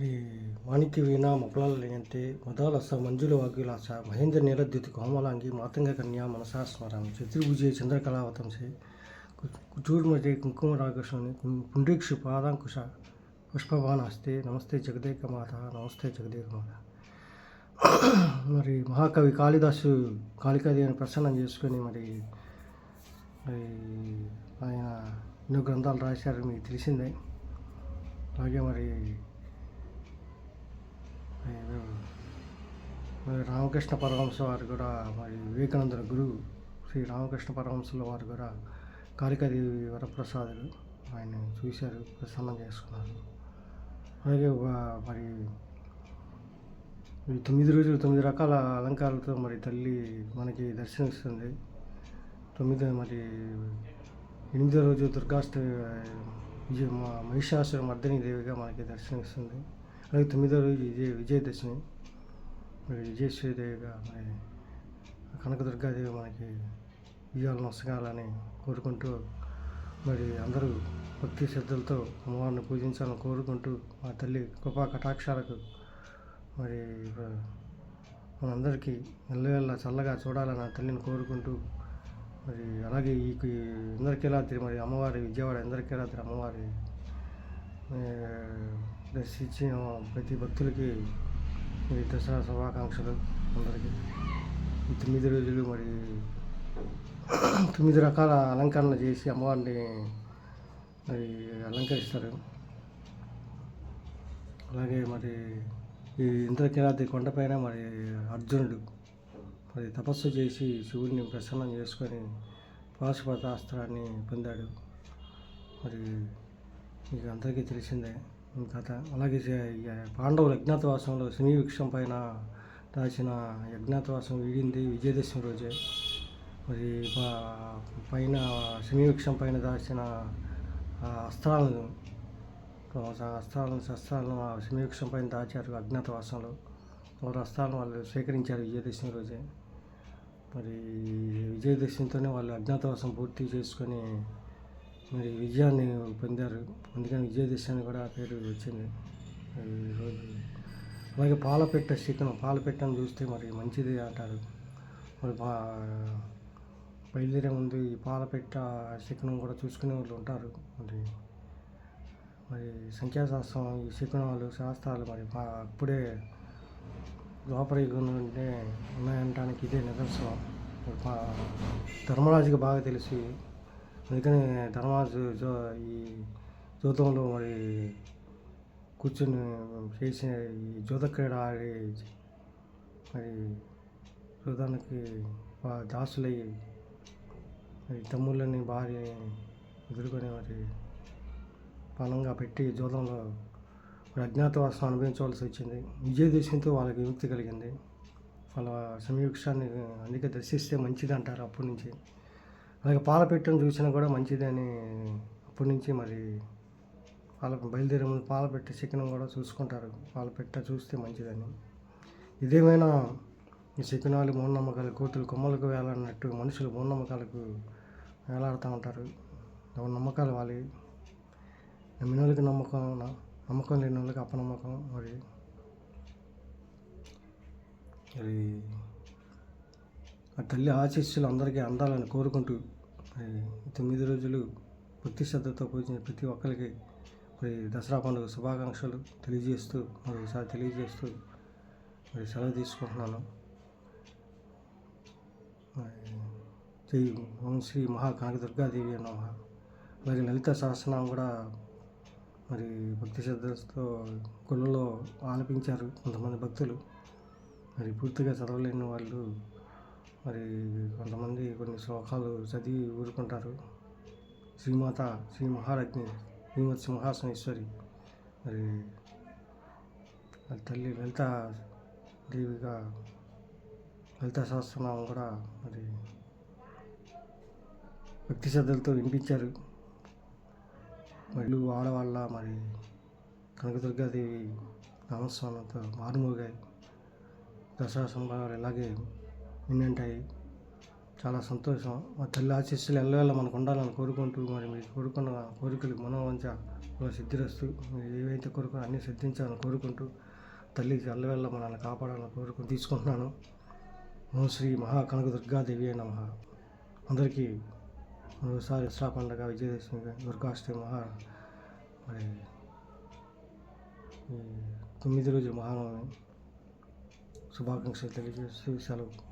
ಈ ಮಾಣಿಕ್ಯ ವೀಣಾ ಮಕ್ಕಳಂತೆ ಮೊದಲ ಸ ಮಂಜುಳ ವಾಗ್ವಿಲಾಸ ಮಹೇಂದ್ರ ನೀಲದ್ಯುತಿ ಕೋಮಲಾಂಗಿ ಮಾತಂಗ ಕನ್ಯಾ ಮನಸಾ ಸ್ಮರಂ ಚತುರ್ಭುಜೆ ಚಂದ್ರಕಲಾವತಂಸೆ ಕುಚೂರ್ಮಜೆ ಕುಂಕುಮ ರಾಗಶೋನಿ ಪುಂಡ್ರೀಕ್ಷು ಪಾದಾಂಕುಶ పుష్పభాన్ హస్తే నమస్తే జగదేక మాత నమస్తే జగదేక మాత మరి మహాకవి కాళిదాసు కాళికాదేవిని ప్రసన్నం చేసుకొని మరి మరి ఆయన ఎన్నో గ్రంథాలు రాశారు మీకు తెలిసిందే అలాగే మరి మరి రామకృష్ణ పరమహంస వారు కూడా మరి వివేకానందుల గురువు శ్రీ రామకృష్ణ పరమహంసుల వారు కూడా కాళికాదేవి వరప్రసాదులు ఆయన చూశారు ప్రసన్నం చేసుకున్నారు. అలాగే మరి ఈ తొమ్మిది రోజులు తొమ్మిది రకాల అలంకారాలతో మరి తల్లి మనకి దర్శనమిస్తుంది. తొమ్మిది మరి ఎనిమిదో రోజు దుర్గాష్టమి విజయ మహిషాసుర మర్దిని దేవిగా మనకి దర్శనమిస్తుంది. అలాగే తొమ్మిదో రోజు విజయ విజయదశమి. మరి విజయేశ్వరి మరి కనకదుర్గాదేవి మనకి విజయాలను నొసగాలని కోరుకుంటూ మరి అందరూ భక్తి శ్రద్ధలతో అమ్మవారిని పూజించాలని కోరుకుంటూ మా తల్లి కృపా కటాక్షాలకు మరి మనందరికీ ఎల్లవేళ చల్లగా చూడాలని ఆ తల్లిని కోరుకుంటూ మరి అలాగే ఈ ఇంద్రకీలాద్రి మరి అమ్మవారి విజయవాడ ఇంద్రకీలాద్రి అమ్మవారి దర్శించిన ప్రతి భక్తులకి మరి దసరా శుభాకాంక్షలు అందరికీ. తొమ్మిది రోజులు మరి తొమ్మిది రకాల అలంకరణ చేసి అమ్మవారిని మరి అలంకరిస్తారు. అలాగే మరి ఈ ఇంద్రకీలాద్రి కొండపైన మరి అర్జునుడు మరి తపస్సు చేసి శివుడిని ప్రసన్నం చేసుకొని పాశుపతాస్త్రాన్ని పొందాడు. మరి మీకు అందరికీ తెలిసిందే. కథ. అలాగే పాండవులు అజ్ఞాతవాసంలో శని వృక్షం పైన దాచిన అజ్ఞాతవాసం వీడింది విజయదశమి రోజే. మరి పైన శని వృక్షం పైన దాచిన అస్త్రాలను అస్త్రాలను శస్త్రాలను ఆ శని వృక్షం పైన దాచారు అజ్ఞాతవాసంలో వాళ్ళ అస్త్రాలను వాళ్ళు స్వీకరించారు విజయదశమి రోజే. మరి విజయదశమితోనే వాళ్ళు అజ్ఞాతవాసం పూర్తి చేసుకొని మరి విజయాన్ని పొందారు. అందుకని విజయదశమి కూడా ఆ పేరు వచ్చింది. మరి ఈరోజు అలాగే పాలపెట్ట చికెన్ పాలపెట్టను చూస్తే మరి మంచిది అంటారు. మరి బయలుదేరే ముందు ఈ పాలపెట్ట శిఖనం కూడా చూసుకునే వాళ్ళు ఉంటారు. మరి మరి సంఖ్యాశాస్త్రం ఈ శిఖనాలు శాస్త్రాలు మరి మా అప్పుడే ద్వాపర యుగం ఉన్నాయంటానికి ఇదే నిదర్శనం. మరి మా ధర్మరాజుకి బాగా తెలిసి. అందుకని ధర్మాసు ఈ జూతంలో మరి కూర్చొని చేసిన ఈ జూత క్రీడ ఆడి మరి జూతానికి దాసులయ్యి మరి తమ్ముళ్ళని భార్యని ఎదుర్కొని మరి బలంగా పెట్టి జూదంలో మరి అజ్ఞాతవాసం అనుభవించవలసి వచ్చింది. విజయదశమితో వాళ్ళకి విముక్తి కలిగింది. వాళ్ళ సమీక్షాన్ని అందుకే దర్శిస్తే మంచిది అంటారు అప్పటి నుంచి. అలాగే పాలపెట్టను చూసినా కూడా మంచిది అని అప్పటి నుంచి మరి పాల బయలుదేరే ముందు పాలపెట్ట చికెన్ కూడా చూసుకుంటారు. పాలపెట్ట చూస్తే మంచిదని. ఇదేమైనా ఈ చికెనాలు మూఢనమ్మకాలు కోతులు కొమ్మలకు వేలాడినట్టు మనుషులు మూఢనమ్మకాలకు వేలాడుతూ ఉంటారు. ఎవరి నమ్మకాలు వాళ్ళవి నమ్మిన వాళ్ళకి నమ్మకం నమ్మకం లేని వాళ్ళకి అపనమ్మకం మరి. మరి ఆ తల్లి ఆశీస్సులు అందరికీ అందాలని కోరుకుంటూ మరి తొమ్మిది రోజులు భక్తి శ్రద్ధతో పూజించిన ప్రతి ఒక్కరికి మరి దసరా పండుగ శుభాకాంక్షలు తెలియజేస్తూ మరొకసారి తెలియజేస్తూ మరి సెలవు తీసుకుంటున్నాను. మరి ఓం శ్రీ మహా దుర్గాదేవి నమ అలాగే లలిత సహస్రనామం కూడా మరి భక్తి శ్రద్ధతో గుళ్ళలో ఆలపించారు కొంతమంది భక్తులు. మరి పూర్తిగా చదవలేని వాళ్ళు మరి కొంతమంది కొన్ని శ్లోకాలు చదివి ఊరుకుంటారు. శ్రీమాత శ్రీ మహాలక్ష్మి శ్రీమతి సింహాసనేశ్వరి. మరి తల్లి లలిత దేవిగా లలిత సహస్రనామం కూడా మరి భక్తి శ్రద్ధలతో వినిపించారు. మరియు ఆడవాళ్ళ మరి కనకదుర్గాదేవి నామస్వామితో మారుమోగాయి. దసరా సంబరాలు ఇలాగే విన్నంటాయి చాలా సంతోషం. మా తల్లి ఆశీస్సులు ఎల్లవేళ మనకు ఉండాలని కోరుకుంటూ మరి మీరు కోరుకున్న కోరికలు మనోవంచ సిద్ధిరస్తూ సిద్ధిరస్తు మీరు ఏవైతే కోరుకున్నా అన్నీ సిద్ధించాలని కోరుకుంటూ తల్లికి ఎల్లవేళ మనల్ని కాపాడాలని కోరుకుని తీసుకుంటున్నాను. ఓం శ్రీ మహా కనక దుర్గాదేవి అయిన మహా అందరికీ మరోసారి దసరా పండుగ విజయదశమి దుర్గాష్టమి మహా మరి ఈ తొమ్మిది రోజు మహానవమి శుభాకాంక్షలు తెలియజేస్తూ సెలవు.